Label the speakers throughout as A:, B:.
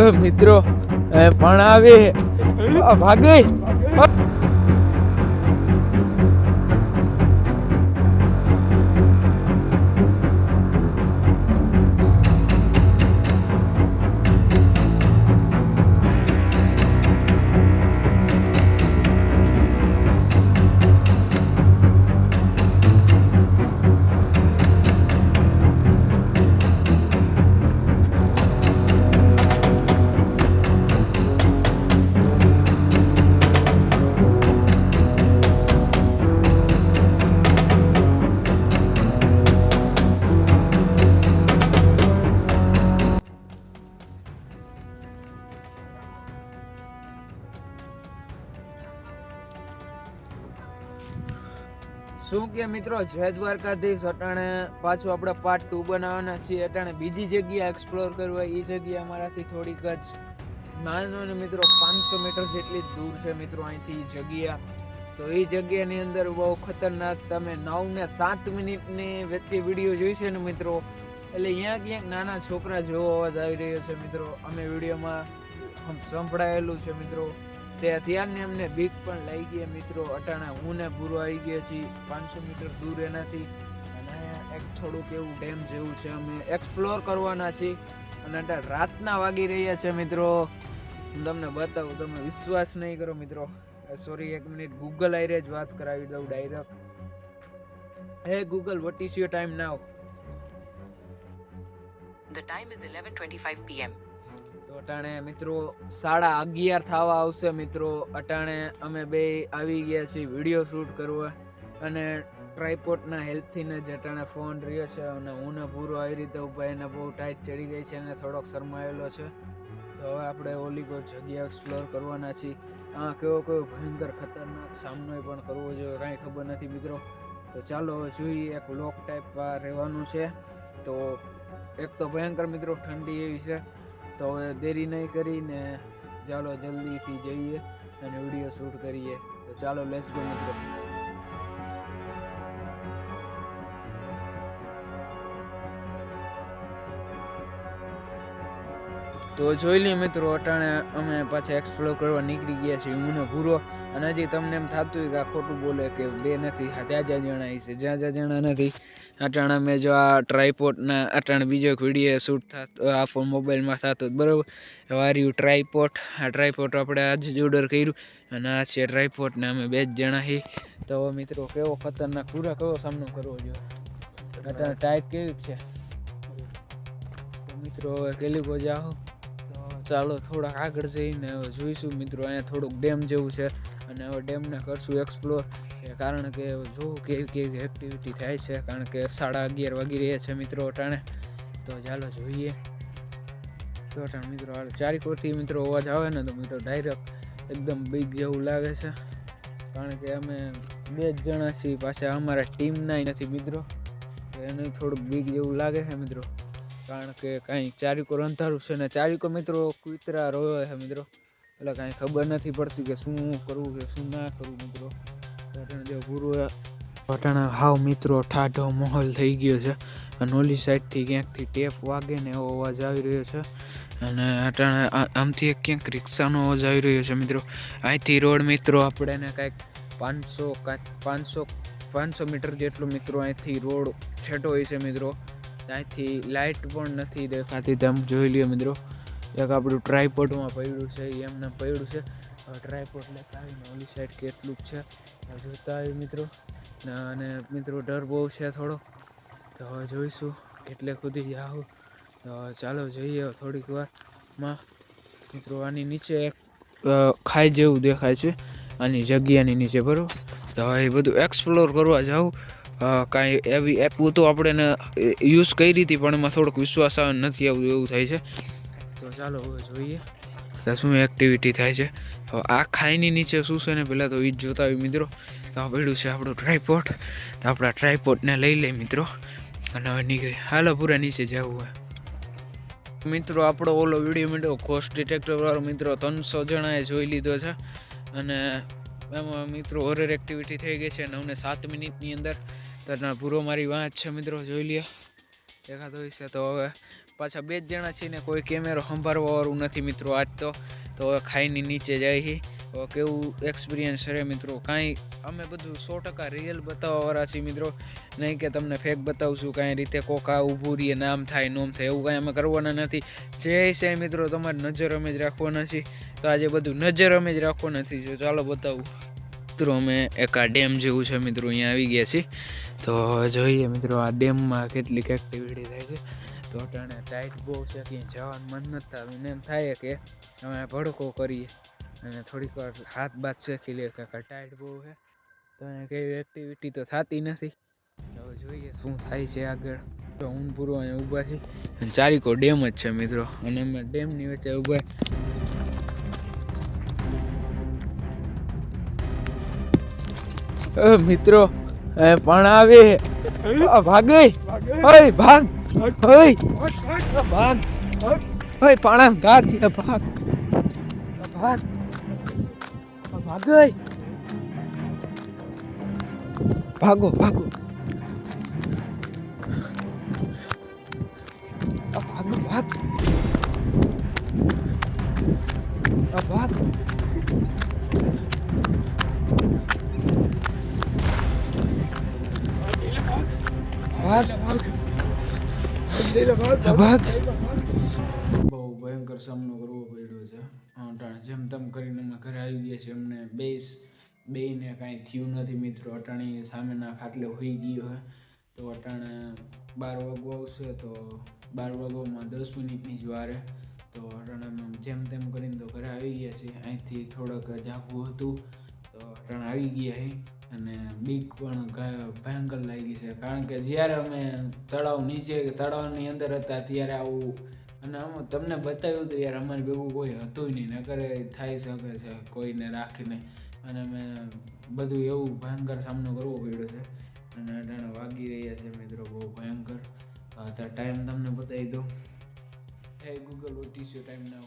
A: મિત્રો ભણાવે. અ, ભાગે. શું કે મિત્રો? જય દ્વારકાધીશ. અટાણે પાછું આપણે પાર્ટ ટુ બનાવવાના છીએ. અટાણે બીજી જગ્યા એક્સપ્લોર કરવા એ જગ્યા અમારાથી થોડીક જ માનો ને મિત્રો પાંચસો મીટર જેટલી દૂર છે મિત્રો અહીંથી જગ્યા. તો એ જગ્યાની અંદર બહુ ખતરનાક તમે નવ ને સાત મિનિટની વચ્ચે વીડિયો જોઈ છે ને મિત્રો? એટલે અહીંયા ક્યાંક નાના છોકરા જેવો અવાજ આવી રહ્યો છે મિત્રો. અમે વિડીયોમાં સંભળાયેલું છે મિત્રો. તે ત્યારને અમને બીક પણ લઈ ગઈ મિત્રો. અટાણા હું ને પૂરો આવી ગયા છીએ. પાંચસો મીટર દૂર એનાથી. અને એક થોડુંક એવું ડેમ જેવું છે. અમે એક્સપ્લોર કરવાના છીએ. અને અટાણે રાતના વાગી રહ્યા છે મિત્રો. હું તમને બતાવું, તમે વિશ્વાસ નહીં કરો મિત્રો. સોરી એક મિનિટ ગૂગલ આઈરે જ વાત કરાવી દઉં direct hey Google what is your time now
B: The time is 11:25 p.m.
A: અટાણે મિત્રો સાડા અગિયાર થવા આવશે મિત્રો. અટાણે અમે બે આવી ગયા છીએ વીડિયો શૂટ કરવા અને ટ્રાયપોર્ટના હેલ્પથી ને જ અટાણે ફોન રહ્યો છે અને હું ને પૂરો આવી રીતે ઊભા એને બહુ ટાઈટ ચડી ગઈ છે અને થોડોક શરમાયેલો છે. તો હવે આપણે ઓલી કોઈ જગ્યા એક્સપ્લોર કરવાના છીએ. આ કેવો કેવો ભયંકર ખતરનાક સામનો પણ કરવો જોઈએ કાંઈ ખબર નથી મિત્રો. તો ચાલો જોઈએ એક લોક ટાઈપ રહેવાનું છે. તો એક તો ભયંકર મિત્રો ઠંડી એવી છે. તો હવે દેરી નહીં કરીને ચાલો જલ્દીથી જઈએ અને વીડિયો શૂટ કરીએ. તો ચાલો લેસ ગો મિત્રો. તો જોઈ લઈએ મિત્રો, અટાણે અમે પાછા એક્સપ્લોર કરવા નીકળી ગયા છીએ, હું ને પૂરો અને હજી તમને એમ થતું હોય કે આ ખોટું બોલે કે બે નથી, હા, ત્યાં જ્યાં જણા છે, જ્યાં જ્યાં જણા નથી. અટાણે અમે જો આ ટ્રાયપોર્ટના અટાણે બીજો એક વીડિયો શૂટ થતો, આ ફોન મોબાઈલમાં થતો બરાબર. વાર્યું ટ્રાયપોર્ટ આ ટ્રાયપોર્ટ આપણે આજે જ ઓર્ડર કર્યું. અને આ છે ટ્રાયપોર્ટ ને અમે બે જ જણા છીએ. તો મિત્રો, કેવો ખતરનાક પૂરા કેવો સામનો કરવો જોઈએ? અટાણે ટાઈપ કેવી છે? મિત્રો, હવે કેલિકો જાઓ તો ચાલો થોડાક આગળ જઈને હવે જોઈશું મિત્રો, અહીંયા થોડુંક ડેમ જેવું છે અને હવે ડેમને કરશું એક્સપ્લોર કારણ કે જોવું કેવી કેવી એક્ટિવિટી થાય છે, કારણ કે સાડા અગિયાર વાગી રહ્યા છે મિત્રો અટાણે. તો ચાલો જોઈએ. તો અટાણે મિત્રો, હાલ ચારેકોરથી મિત્રો અવાજ આવે ને તો મિત્રો ડાયરેક્ટ એકદમ બીક જેવું લાગે છે. કારણ કે અમે બે જ જણા છીએ, પાછા અમારા ટીમના નથી મિત્રો. તો એને થોડુંક બીક જેવું લાગે છે મિત્રો. કારણ કે કાંઈ ચારીકો અંધારું છે ને ચારિકો મિત્રો કૂતરા રહ્યો છે મિત્રો. એટલે કાંઈ ખબર નથી પડતી કે શું કરવું કે શું ના કરવું મિત્રો. અટાણે જો પૂરો અટાણે હાવ મિત્રો ઠાઢો માહોલ થઈ ગયો છે અને ઓલી સાઈડથી ક્યાંકથી ટેપ વાગે ને એવો અવાજ આવી રહ્યો છે. અને અટાણે આમથી એક ક્યાંક રિક્ષાનો અવાજ આવી રહ્યો છે મિત્રો. અહીંથી રોડ મિત્રો આપણે એને કાંઈક પાંચસો કાંઈક પાંચસો પાંચસો મીટર જેટલો મિત્રો અહીંથી રોડ છેટો હોય છે મિત્રો. ત્યાંથી લાઇટ પણ નથી દેખાતી. તેમ જોઈ લઈએ મિત્રો, એક આપણું ટ્રાયપોર્ટમાં પડ્યું છે એમને પડ્યું છે. ટ્રાયપોર્ટ લેતા આવીને ઓલી સાઈડ કેટલું છે જોતા આવી મિત્રો. અને મિત્રો ડર બહુ છે થોડો. તો હવે જોઈશું કેટલે સુધી જાઉં તો ચાલો જઈએ થોડીક વારમાં મિત્રો, આની નીચે એક ખાઈ જેવું દેખાય છે. આની જગ્યાની નીચે, બરાબર? તો એ બધું એક્સપ્લોર કરવા જાઉં. કાંઈ એવી એપ તો આપણે યુઝ કરી હતી પણ એમાં થોડોક વિશ્વાસ આવે નથી આવતું એવું થાય છે. તો ચાલો હવે જોઈએ. કે શું એક્ટિવિટી થાય છે? હવે આ ખાઈની નીચે શું છે ને પહેલાં તો એ જ જોતા હોય મિત્રો. તો આ પડ્યું છે આપણું ટ્રાયપોટ તો આપણા ટ્રાયપોટને લઈ લે મિત્રો. અને હવે નીકળે. હાલો પૂરા નીચે જવું હોય. મિત્રો આપણો ઓલો વીડિયો મિત્રો કોસ્ટ ડિટેક્ટરવાળો મિત્રો ત્રણસો જણાએ જોઈ લીધો છે. અને એમાં મિત્રો હોરર એક્ટિવિટી થઈ ગઈ છે નવને સાત મિનિટની અંદર તરના પૂરો મારી વાંચ છે મિત્રો, જોઈ લ્યો. દેખાતો હોય છે તો હવે પાછા બે જ જણા છીએ ને કોઈ કેમેરો સંભાળવાવાળું નથી મિત્રો આજ તો. તો હવે ખાઈની નીચે જાય છે હવે કેવું એક્સપિરિયન્સ રહે મિત્રો? કાંઈ અમે બધું સો ટકા રિયલ બતાવવાવાળા છીએ મિત્રો. નહીં કે તમને ફેક બતાવશું કાંઈ રીતે કોકા ઊભું રહીએ નામ થાય નોમ થાય, એવું કાંઈ અમે કરવાના નથી. જે છે મિત્રો, તમારી નજર અમે જ રાખવાના છીએ. તો આજે બધું નજર અમે જ રાખવાના નથી જો ચાલો બતાવું. મિત્રો, અમે એક આ ડેમ જેવું છે મિત્રો, અહીંયા આવી ગયા છીએ. તો જોઈએ મિત્રો, આ ડેમમાં કેટલીક એક્ટિવિટી થાય છે. તો અટાણે ટાઈટ બહુ છે કે જવાનું મન નથી આવીને એમ થાય કે અમે ભડકો કરીએ. અને થોડીક વાર હાથ બાત શેકી લે કે ટાઈટ બહુ છે. તો એને કઈ એક્ટિવિટી તો થતી નથી. હવે જોઈએ શું થાય છે આગળ. તો હું અહીંયા ઊભા છીએ. ચારીકો ડેમ જ છે મિત્રો. અને અમે ડેમની વચ્ચે ઊભા મિત્રો પણ આવે. ભાગે. ઓય, ભાગ. ઓય. ભાગ. ઓય, પાણા ગા ભાગ. ભાગ. ભાગ ભાગો ભાગો. બહુ ભયંકર સામનો કરવો પડ્યો છે. અટાણે જેમ તેમ કરીને અમે ઘરે આવી ગયા છે અમને બેસ, બેયને કાંઈ થયું નથી મિત્રો. અટાણી સામેના ખાટલે હોઈ ગયો હોય તો અટાણે બાર વાગો આવશે તો બાર વાગોમાં દસ મિનિટની જ વારે. તો અટાણે જેમ તેમ કરીને તો ઘરે આવી ગયા છીએ. અહીંથી થોડોક જાગવું હતું. તો આવી ગયા હે અને બીક પણ ભયંકર લાગી છે. કારણ કે જ્યારે અમે તળાવ નીચે, તળાવની અંદર હતા ત્યારે આવું અને આમ તમને બતાવ્યું હતું યાર, અમારે ભેગું કોઈ હતું નહીં. નકરે થઈ શકે છે, કોઈને રાખીને. અને મેં બધું એવું ભયંકર સામનો કરવો પડ્યો છે. અને અટાણે વાગી રહ્યા છે મિત્રો, બહુ ભયંકર. અત્યારે ટાઈમ તમને બતાવી દઉં. એ ગૂગલ ઓટીસ્યો ટાઈમ ના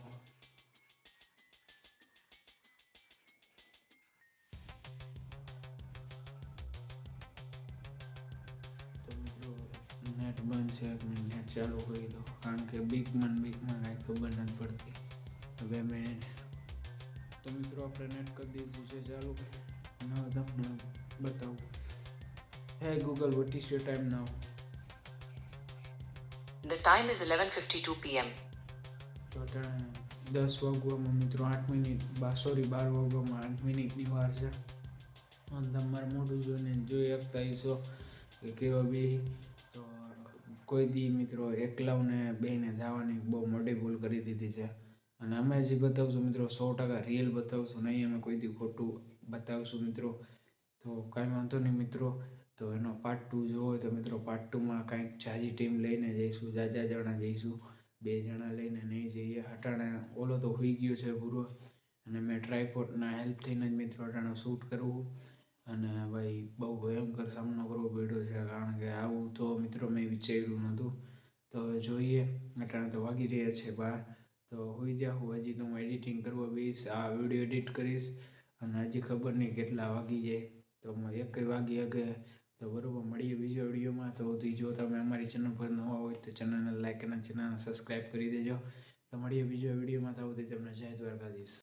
A: નેટ બંધ છે એક મિનિટ ચાલુ કરી દો કારણ કે બીકમાં બીકમાં કાંઈ ખબર નથી પડતી. બે મિનિટ તો મિત્રો આપણે નેટ કરી દીધું છે ચાલુ. અને તમને બતાવું. Hey Google what is your time now
B: The time is 11:52 PM
A: તો દસ વાગવામાં મિત્રો આઠ મિનિટ બા સોરી બાર વાગવામાં આઠ મિનિટની વાર છે. તમારે મોઢું જોઈને જોઈ શકતા હશો કે કેવા બે કોઈ દી મિત્રો એકલાવને બેને જવાની બહુ મોટી ભૂલ કરી દીધી છે. અને અમે જે બતાવશું મિત્રો સો ટકા રિયલ બતાવશું, નહીં અમે કોઈ દી ખોટું બતાવશું મિત્રો. તો કાંઈ વાંધો નહીં મિત્રો. તો એનો પાર્ટ ટુ જોવો તો મિત્રો પાર્ટ ટુમાં કાંઈક જાજી ટીમ લઈને જઈશું, જાજા જણા જઈશું, બે જણા લઈને નહીં જઈએ. અટાણે ઓલો તો હોઈ ગયો છે પૂરો અને મેં ટ્રાયપોર્ટના હેલ્પથી જ મિત્રો હટાણે શૂટ કરવું અને ભાઈ બહુ ભયંકર સામનો કરવો પડ્યો છે, કારણ કે આવું તો મિત્રો મેં વિચાર્યું નહોતું. તો જોઈએ, અટાણે તો વાગી રહ્યા છે બાર. તો હોઈ જાઉં હજી તો હું એડિટિંગ કરવા બેસીશ આ વીડિયો એડિટ કરીશ, અને હજી ખબર નહીં કેટલા વાગી જાય. તો હું એક વાગી અગે તો બરાબર, મળીએ બીજા વિડીયોમાં તો જો તમે અમારી ચેનલ પર નવા હોય તો ચેનલને લાઈક અને ચેનલને સબસ્ક્રાઈબ કરી દેજો. તો મળીએ બીજા વિડીયોમાં તો તમને જય દ્વારકાધીશ.